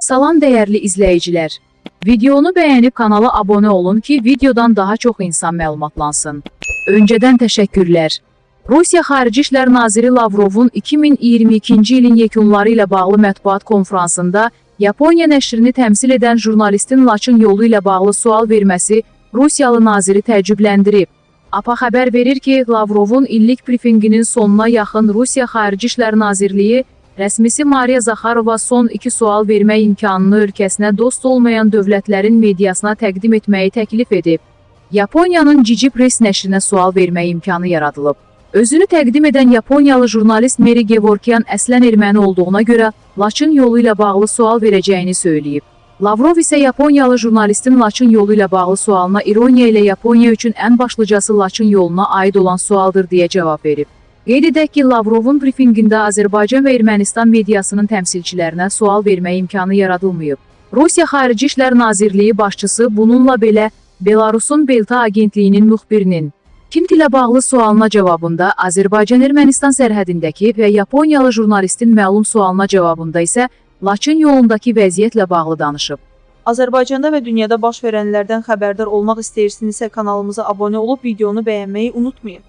Salam dəyərli izləyicilər. Videonu bəyənib kanala abunə olun ki, videodan daha çox insan məlumatlansın. Öncədən təşəkkürlər. Rusiya Xarici İşlər Naziri Lavrovun 2022-ci ilin yekunları ilə bağlı mətbuat konfransında Yaponiya nəşrini təmsil edən jurnalistin Laçın yolu ilə bağlı sual verməsi Rusiyalı naziri təəccübləndirib. APA xəbər verir ki, Lavrovun illik brifinqinin sonuna yaxın Rusiya Xarici İşlər Nazirliyi rəsmisi Mariya Zaxarova son iki sual vermək imkanını ölkəsinə dost olmayan dövlətlərin mediasına təqdim etməyi təklif edib. Yaponiyanın Cici Press nəşrinə sual vermək imkanı yaradılıb. Özünü təqdim edən Yaponiyalı jurnalist Meri Gevorkyan əslən erməni olduğuna görə Laçın yolu ilə bağlı sual verəcəyini söyləyib. Lavrov isə Yaponiyalı jurnalistin Laçın yolu ilə bağlı sualına ironiya ilə Yaponiya üçün ən başlıcası Laçın yoluna aid olan sualdır deyə cavab verib. Qeyd edək ki, Lavrovun brifinqində Azərbaycan və Ermənistan mediasının təmsilçilərinə sual vermək imkanı yaradılmayıb. Rusiya Xarici İşlər Nazirliyi başçısı bununla belə Belarusun Belta agentliyinin müxbirinin Kimt ilə bağlı sualına cavabında Azərbaycan-Ermənistan sərhədindəki və Yaponiyalı jurnalistin məlum sualına cavabında isə Laçın yolundakı vəziyyətlə bağlı danışıb. Azərbaycanda və dünyada baş verənlərdən xəbərdar olmaq istəyirsinizsə kanalımıza abunə olub videonu bəyənməyi unutmayın.